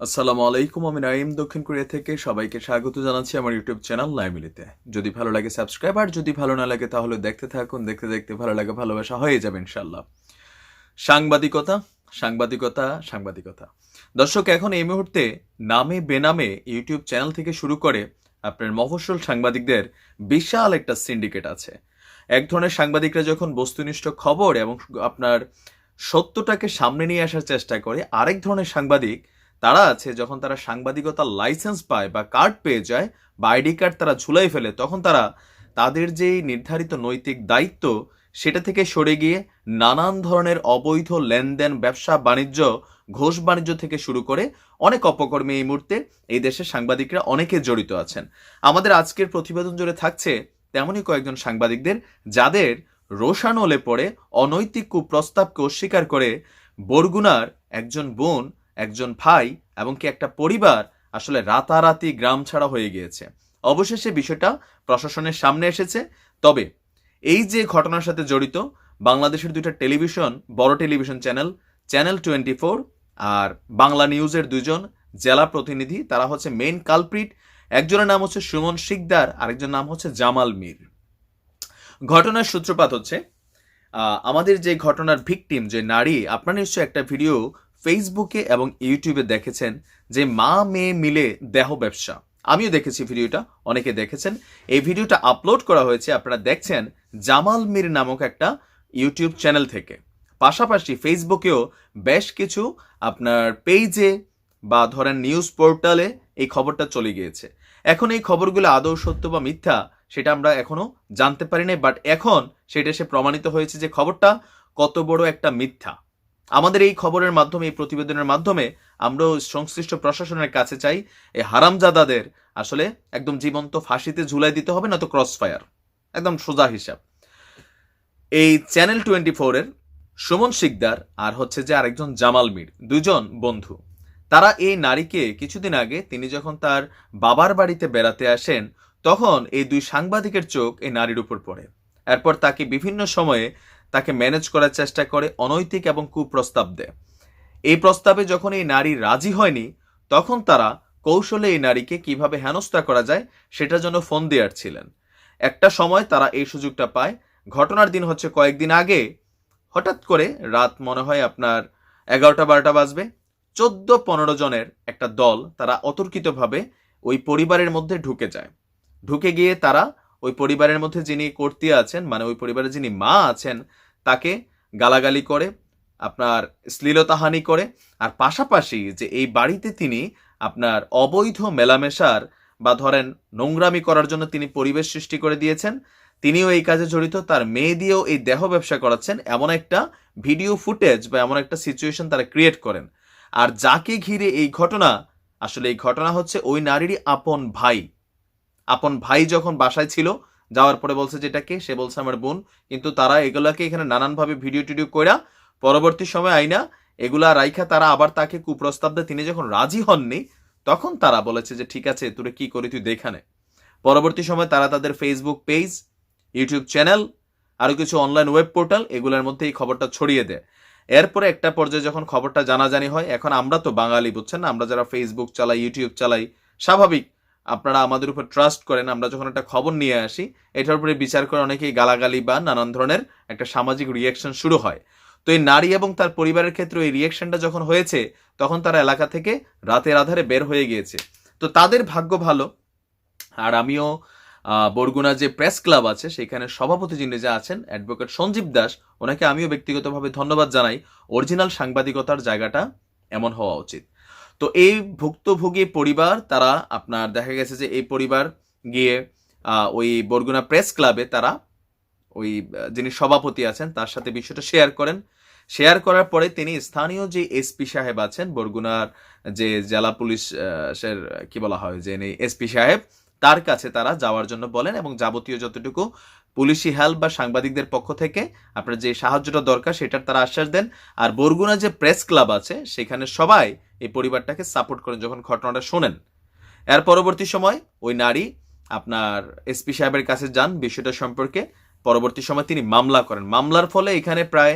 আসসালামু আলাইকুম, আমি নাইম দক্ষিণ কোরিয়া থেকে। সবাইকে স্বাগত জানাচ্ছি আমার ইউটিউব চ্যানেল লাইমিলিতে। যদি ভালো লাগে সাবস্ক্রাইব, আর যদি ভালো না লাগে তাহলে দেখতে থাকুন। দেখতে দেখতে ভালো লাগে ভালোবাসা হয়ে যাবে ইনশাল্লাহ সাংবাদিকতা সাংবাদিকতা সাংবাদিকতা। দর্শক, এখন এই মুহূর্তে নামে বেনামে ইউটিউব চ্যানেল থেকে শুরু করে আপনার মফস্বল সাংবাদিকদের বিশাল একটা সিন্ডিকেট আছে। এক ধরনের সাংবাদিকরা যখন বস্তুনিষ্ঠ খবর এবং আপনার সত্যটাকে সামনে নিয়ে আসার চেষ্টা করে, আরেক ধরনের সাংবাদিক তারা আছে, যখন তারা সাংবাদিকতার লাইসেন্স পায় বা কার্ড পেয়ে যায় বা আইডি কার্ড তারা ঝুলাই ফেলে, তখন তারা তাদের যে নির্ধারিত নৈতিক দায়িত্ব সেটা থেকে সরে গিয়ে নানান ধরনের অবৈধ লেনদেন, ব্যবসা, বাণিজ্য, ঘোষ বাণিজ্য থেকে শুরু করে অনেক অপকর্মে এই মুহূর্তে এই দেশের সাংবাদিকরা অনেকে জড়িত আছেন। আমাদের আজকের প্রতিবেদন জুড়ে থাকছে তেমনই কয়েকজন সাংবাদিকদের যাদের রোষানলে পড়ে অনৈতিক কুপ্রস্তাবকে অস্বীকার করে বরগুনার একজন বোন একজন ভাই এবং কি একটা পরিবার আসলে রাতারাতি গ্রাম ছাড়া হয়ে গিয়েছে। অবশেষে বিষয়টা প্রশাসনের সামনে এসেছে। তবে এই যে ঘটনার সাথে জড়িত, বাংলাদেশের দুইটা টেলিভিশন, বড় television channel channel twenty four আর বাংলা নিউজের দুজন জেলা প্রতিনিধি, তারা হচ্ছে মেইন কালপ্রিট। একজনের নাম হচ্ছে সুমন শিকদার আরেকজন নাম হচ্ছে জামাল মীর। ঘটনার সূত্রপাত হচ্ছে আমাদের যে ঘটনার ভিকটিম, যে নারী, আপনারা নিশ্চয়ই একটা ভিডিও ফেসবুকে এবং ইউটিউবে দেখেছেন যে মা মেয়ে মিলে দেহ ব্যবসা। আমিও দেখেছি ভিডিওটা, অনেকে দেখেছেন। এই ভিডিওটা আপলোড করা হয়েছে, আপনারা দেখছেন জামাল মীর নামক একটা ইউটিউব চ্যানেল থেকে। পাশাপাশি ফেসবুকেও বেশ কিছু আপনার পেজে বা ধরেন নিউজ পোর্টালে এই খবরটা চলে গিয়েছে। এখন এই খবরগুলো আদৌ সত্য বা মিথ্যা, সেটা আমরা এখনও জানতে পারি নাই বাট এখন সেটা এসে প্রমাণিত হয়েছে যে খবরটা কত বড় একটা মিথ্যা। আমাদের এই খবরের মাধ্যমে, এই প্রতিবেদনের মাধ্যমে আমরাও সংশ্লিষ্ট প্রশাসনের কাছে চাই এই হারামজাদাদের আসলে একদম জীবন্ত ফাঁসিতে ঝুলাই দিতে হবে না তো ক্রস ফায়ার একদম সোজা হিসাব। এই চ্যানেল টোয়েন্টি ফোরের সুমন শিকদার আর হচ্ছে যে আরেকজন জামাল মির, দুজন বন্ধু, তারা এই নারীকে কিছুদিন আগে তিনি যখন তার বাবার বাড়িতে বেড়াতে আসেন, তখন এই দুই সাংবাদিকের চোখ এই নারীর উপর পড়ে। এরপর তাকে বিভিন্ন সময়ে তাকে ম্যানেজ করার চেষ্টা করে, অনৈতিক এবং কুপ্রস্তাব দেয়। এই প্রস্তাবে যখন এই নারী রাজি হয়নি, তখন তারা কৌশলে এই নারীকে কীভাবে হেনস্থা করা যায়, সেটার জন্য ফোন দেওয়ার ছিলেন। একটা সময় তারা এই সুযোগটা পায়। ঘটনার দিন হচ্ছে কয়েকদিন আগে, হঠাৎ করে রাত মনে হয় আপনার এগারোটা বারোটা বাজবে চোদ্দ পনেরো জনের একটা দল তারা অতর্কিতভাবে ওই পরিবারের মধ্যে ঢুকে যায়। ঢুকে গিয়ে তারা ওই পরিবারের মধ্যে যিনি কর্তী আছেন মানে ওই পরিবারের যিনি মা আছেন তাকে গালাগালি করে, আপনার শ্লীলতাহানি করে, আর পাশাপাশি যে এই বাড়িতে তিনি আপনার অবৈধ মেলামেশার বা ধরেন নোংরামি করার জন্য তিনি পরিবেশ সৃষ্টি করে দিয়েছেন, তিনিও এই কাজে জড়িত, তার মেয়ে দিয়েও এই দেহ ব্যবসা করাচ্ছেন, এমন একটা ভিডিও ফুটেজ বা এমন একটা সিচুয়েশন তারা ক্রিয়েট করেন। আর যাকে ঘিরে এই ঘটনা, আসলে এই ঘটনা হচ্ছে ওই নারীরই আপন ভাই। আপন ভাই যখন বাসায় ছিল যাওয়ার পরে বলছে যেটাকে সে বলছে, আমার বোন। কিন্তু তারা এগুলাকে এখানে নানানভাবে ভিডিও টিডিও কইরা পরবর্তী সময় আইনা এগুলা রাইখা তারা আবার তাকে কুপ্রস্তাব দেয়। তিনি যখন রাজি হননি, তখন তারা বলেছে যে, ঠিক আছে, তোরে কি করি তুই দেখানে পরবর্তী সময় তারা তাদের ফেসবুক পেজ ইউটিউব চ্যানেল আরও কিছু অনলাইন ওয়েব পোর্টাল এগুলোর মধ্যে এই খবরটা ছড়িয়ে দেয়। এরপরে একটা পর্যায়ে যখন খবরটা জানাজানি হয়, এখন আমরা তো বাঙালি, বুঝছেন না? আমরা যারা ফেসবুক চালাই ইউটিউব চালাই, স্বাভাবিক আপনারা আমাদের উপর ট্রাস্ট করেন, আমরা যখন একটা খবর নিয়ে আসি, এটার উপরে বিচার করে অনেকেই গালাগালি বা নানান ধরনের একটা সামাজিক রিয়াকশন শুরু হয়। তো এই নারী এবং তার পরিবারের ক্ষেত্রে এই রিয়াকশনটা যখন হয়েছে, তখন তারা এলাকা থেকে রাতের আধারে বের হয়ে গিয়েছে। তো তাদের ভাগ্য ভালো। আর আমিও বরগুনা যে প্রেস ক্লাব আছে, সেখানে সভাপতি যিনি যে আছেন অ্যাডভোকেট সঞ্জীব দাস, ওনাকে আমিও ব্যক্তিগতভাবে ধন্যবাদ জানাই। অরিজিনাল সাংবাদিকতার জায়গাটা এমন হওয়া উচিত। তো এই ভুক্তভোগী পরিবার তারা আপনার দেখা গেছে যে এই পরিবার গিয়ে ওই বরগুনা প্রেস ক্লাবে তারা ওই যিনি সভাপতি আছেন তার সাথে বিষয়টা শেয়ার করেন। শেয়ার করার পরে তিনি স্থানীয় যে এসপি সাহেব আছেন বরগুনার যে জেলা পুলিশ আহ, সের কি বলা হয় যে এসপি সাহেব তার কাছে তারা যাওয়ার জন্য বলেন এবং যাবতীয় যতটুকু পুলিশি হেল্প বা সাংবাদিকদের পক্ষ থেকে আপনার যে সাহায্যটা দরকার সেটার তারা আশ্বাস দেন। আর বরগুনা যে প্রেস ক্লাব আছে সেখানে সবাই এই পরিবারটাকে সাপোর্ট করেন যখন ঘটনাটা শোনেন। এর পরবর্তী সময় ওই নারী আপনার এসপি সাহেবের কাছে যান বিষয়টা সম্পর্কে। পরবর্তী সময় তিনি মামলা করেন। মামলার ফলে এখানে প্রায়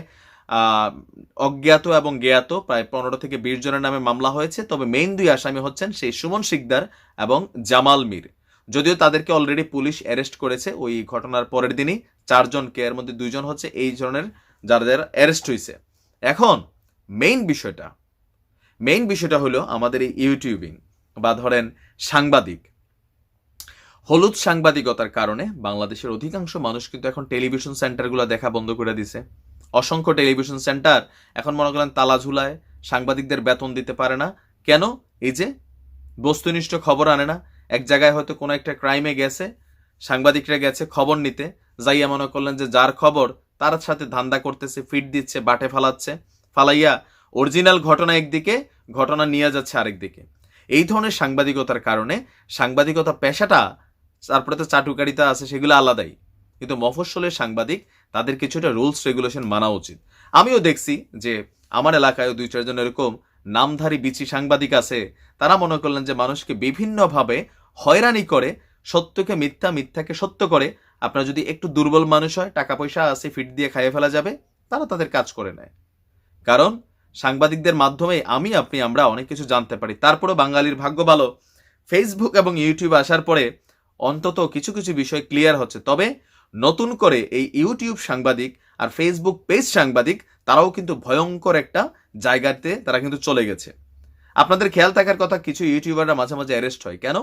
অজ্ঞাত এবং জ্ঞাত প্রায় পনেরো থেকে বিশ জনের নামে মামলা হয়েছে। তবে মেইন দুই আসামি হচ্ছেন সেই সুমন শিকদার এবং জামাল মীর। যদিও তাদেরকে অলরেডি পুলিশ অ্যারেস্ট করেছে ওই ঘটনার পরের দিনই। চারজনকে এর মধ্যে দুইজন হচ্ছে এই ধরনের যারা যারা অ্যারেস্ট হয়েছে এখন মেইন বিষয়টা মেইন বিষয়টা হলো আমাদের এই ইউটিউবিং বা ধরেন সাংবাদিক। হলুদ সাংবাদিকতার কারণে বাংলাদেশের অধিকাংশ মানুষ কিন্তু এখন টেলিভিশন সেন্টারগুলো দেখা বন্ধ করে দিছে। অসংখ্য টেলিভিশন সেন্টার এখন মনে করেন তালা ঝুলায়, সাংবাদিকদের বেতন দিতে পারে না। কেন? এই যে বস্তুনিষ্ঠ খবর আনে না। এক জায়গায় হয়তো কোনো একটা ক্রাইমে গেছে, সাংবাদিকরা গেছে খবর নিতে, যাইয়া মনে করলেন যে যার খবর তার সাথে ধান্দা করতেছে, ফিট দিচ্ছে, বাটে ফালাচ্ছে, ফালাইয়া অরিজিনাল ঘটনা একদিকে, ঘটনা নিয়ে যাচ্ছে আরেকদিকে এই ধরনের সাংবাদিকতার কারণে সাংবাদিকতা পেশাটা, তারপরে তো চাটুকারিতা আছে, সেগুলো আলাদাই। কিন্তু মফস্বলের সাংবাদিক, তাদের কিছুটা রুলস রেগুলেশন মানা উচিত। আমিও দেখছি যে আমার এলাকায় দুই চারজন এরকম নামধারী বিচি সাংবাদিক আছে, তারা মনে করলেন যে মানুষকে বিভিন্নভাবে হয়রানি করে, সত্যকে মিথ্যা, মিথ্যাকে সত্য করে, আপনার যদি একটু দুর্বল মানুষ হয়, টাকা পয়সা আছে, ফিট দিয়ে খাইয়ে ফেলা যাবে, তারা তাদের কাজ করে নেয়। কারণ সাংবাদিকদের মাধ্যমে আমি, আপনি, আমরা অনেক কিছু জানতে পারি। তারপরে বাঙালির ভাগ্য ভালো। ফেসবুক এবং ইউটিউব আসার পরে অন্তত কিছু কিছু বিষয় ক্লিয়ার হচ্ছে। তবে নতুন করে এই ইউটিউব সাংবাদিক আর ফেসবুক পেজ সাংবাদিক, তারাও কিন্তু ভয়ঙ্কর একটা জায়গাতে তারা কিন্তু চলে গেছে। আপনাদের খেয়াল থাকার কথা, কিছু ইউটিউবাররা মাঝে মাঝে অ্যারেস্ট হয়। কেন?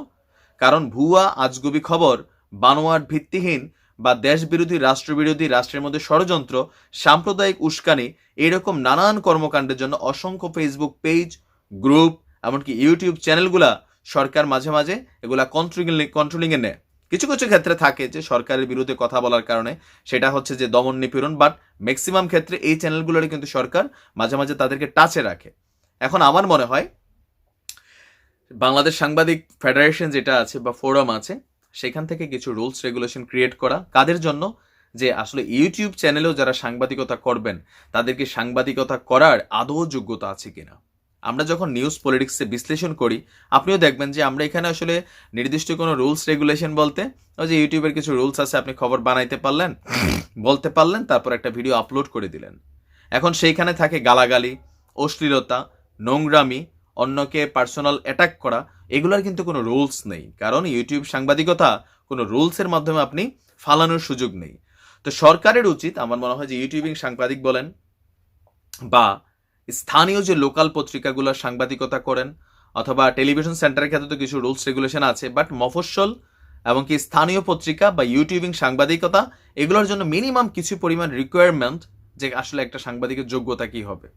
কারণ ভুয়া, আজগুবি খবর, বানোয়াট ভিত্তিহীন বা দেশবিরোধী, রাষ্ট্রবিরোধী, রাষ্ট্রের মধ্যে ষড়যন্ত্র, সাম্প্রদায়িক উস্কানি, এরকম নানান কর্মকাণ্ডের জন্য অসংখ্য ফেসবুক পেজ গ্রুপ এমনকি ইউটিউব চ্যানেলগুলা সরকার মাঝে মাঝে এগুলা কন্ট্রোলিং কন্ট্রোলিংয়ে নেয়। কিছু কিছু ক্ষেত্রে থাকে যে সরকারের বিরুদ্ধে কথা বলার কারণে সেটা হচ্ছে যে দমন নিপীড়ন বাট ম্যাক্সিমাম ক্ষেত্রে এই চ্যানেলগুলোরে কিন্তু সরকার মাঝে মাঝে তাদেরকে টাচে রাখে। এখন আমার মনে হয়, বাংলাদেশ সাংবাদিক ফেডারেশন যেটা আছে বা ফোরাম আছে সেখান থেকে কিছু রুলস রেগুলেশন ক্রিয়েট করা। কাদের জন্য? যে আসলে ইউটিউব চ্যানেলেও যারা সাংবাদিকতা করবেন, তাদেরকে সাংবাদিকতা করার আদৌ যোগ্যতা আছে কিনা? আমরা যখন নিউজ পলিটিক্সে বিশ্লেষণ করি, আপনিও দেখবেন যে আমরা এখানে আসলে নির্দিষ্ট কোনো রুলস রেগুলেশন বলতে, ওই যে ইউটিউবের কিছু রুলস আছে, আপনি খবর বানাইতে পারলেন, বলতে পারলেন, তারপর একটা ভিডিও আপলোড করে দিলেন। এখন সেইখানে থাকে গালাগালি, অশ্লীলতা, নোংরামি অন্যকে পার্সোনাল অ্যাটাক করা, এগুলোর কিন্তু কোনো রুলস নেই। কারণ ইউটিউব সাংবাদিকতা, কোনো রুলসের মাধ্যমে আপনি ফালানোর সুযোগ নেই। তো সরকারের উচিত, আমার মনে হয় যে ইউটিউবিং সাংবাদিক বলেন, বা স্থানীয় যে লোকাল পত্রিকাগুলো সাংবাদিকতা করেন, অথবা টেলিভিশন সেন্টারের ক্ষেত্রে তো কিছু রুলস রেগুলেশন আছে বাট মফস্বল এবং কি স্থানীয় পত্রিকা বা ইউটিউবিং সাংবাদিকতা, এগুলোর জন্য মিনিমাম কিছু পরিমাণ রিকোয়ারমেন্ট যে আসলে একটা সাংবাদিকের যোগ্যতা কি হবে।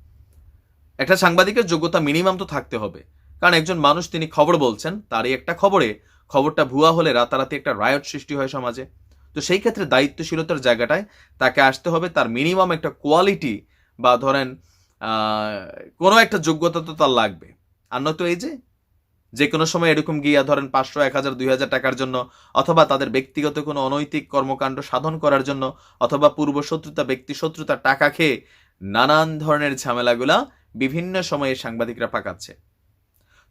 একটা সাংবাদিকের যোগ্যতা মিনিমাম তো থাকতে হবে। কারণ একজন মানুষ তিনি খবর বলছেন, তারই একটা খবরে খবরটা ভুয়া হলে রাতারাতি একটা রায়ট সৃষ্টি হয় সমাজে। তো সেই ক্ষেত্রে দায়িত্বশীলতার জায়গাটায় তাকে আসতে হবে, তার মিনিমাম একটা কোয়ালিটি বা ধরেন কোনো একটা যোগ্যতা তো তার লাগবে। আর নয়তো এই যে যে কোনো সময় এরকম গিয়া ধরেন পাঁচশো, এক হাজার, দুই হাজার টাকার জন্য অথবা তাদের ব্যক্তিগত কোনো অনৈতিক কর্মকাণ্ড সাধন করার জন্য অথবা পূর্ব শত্রুতা ব্যক্তি শত্রুতা টাকা খেয়ে নানান ধরনের ঝামেলাগুলা বিভিন্ন সময়ে সাংবাদিকরা পাকাচ্ছে।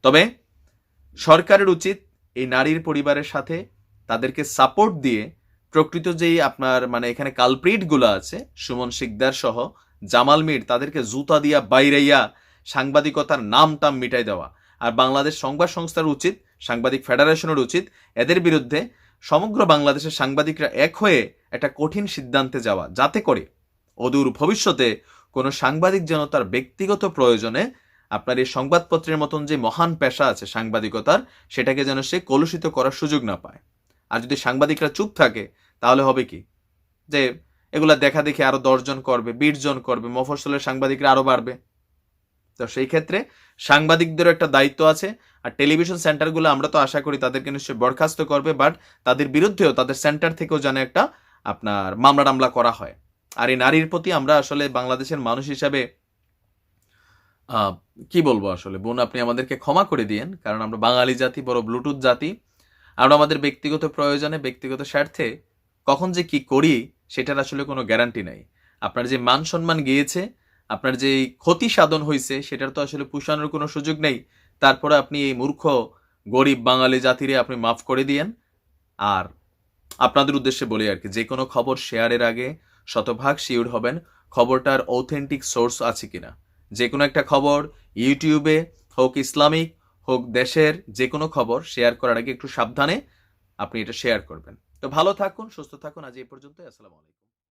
তবে সরকারের উচিত এই নারীর পরিবারের সাথে তাদেরকে সাপোর্ট দিয়ে প্রকৃত যেই আপনার মানে এখানে কালপ্রিটগুলো আছে, সুমন সহ জামাল মির, তাদেরকে জুতা দিয়া বাইরাইয়া সাংবাদিকতার নাম টাম মিটাই দেওয়া। আর বাংলাদেশ সংবাদ সংস্থার উচিত, সাংবাদিক ফেডারেশনের উচিত, এদের বিরুদ্ধে সমগ্র বাংলাদেশের সাংবাদিকরা এক হয়ে একটা কঠিন সিদ্ধান্তে যাওয়া, যাতে করে অদূর ভবিষ্যতে কোনো সাংবাদিক যেন তার ব্যক্তিগত প্রয়োজনে আপনার এই সংবাদপত্রের মতন যে মহান পেশা আছে সাংবাদিকতার, সেটাকে যেন সে কলুষিত করার সুযোগ না পায়। আর যদি সাংবাদিকরা চুপ থাকে, তাহলে হবে কি? যে এগুলা দেখা দেখে আরও দশজন করবে, বিশ জন করবে, মফস্বলের সাংবাদিকরা আরও বাড়বে। তো সেই ক্ষেত্রে সাংবাদিকদেরও একটা দায়িত্ব আছে, আর টেলিভিশন সেন্টারগুলো আমরা তো আশা করি তাদেরকে নিশ্চয়ই বরখাস্ত করবে, বাট তাদের বিরুদ্ধেও, তাদের সেন্টার থেকেও যেন একটা আপনার মামলা টামলা করা হয়। আর এই নারীর প্রতি আমরা আসলে বাংলাদেশের মানুষ হিসাবে কি বলব আসলে? বোন, আপনি আমাদেরকে ক্ষমা করে দিয়েন, কারণ আমরা বাঙালি জাতি, বড় ব্লুটুথ জাতি। আমরা আমাদের ব্যক্তিগত প্রয়োজনে, ব্যক্তিগত স্বার্থে কখন যে কি করি, সেটার আসলে কোনো গ্যারান্টি নাই। আপনার যে মান সম্মান গিয়েছে, আপনার যে ক্ষতি সাধন হয়েছে সেটার তো আসলে পুষানোর কোনো সুযোগ নেই। তারপরে আপনি এই মূর্খ, গরিব বাঙালি জাতিরে আপনি মাফ করে দিয়েন। আর আপনাদের উদ্দেশ্যে বলি আর কি, যে কোনো খবর শেয়ারের আগে শতভাগ শিওর হবেন খবরটার অথেন্টিক সোর্স আছে কিনা। যে কোনো একটা খবর ইউটিউবে হোক ইসলামিক হোক দেশের যে কোনো খবর শেয়ার করার আগে একটু সাবধানে আপনি এটা শেয়ার করবেন। তো ভালো থাকুন, সুস্থ থাকুন, আজ এই পর্যন্ত আসসালামু আলাইকুম।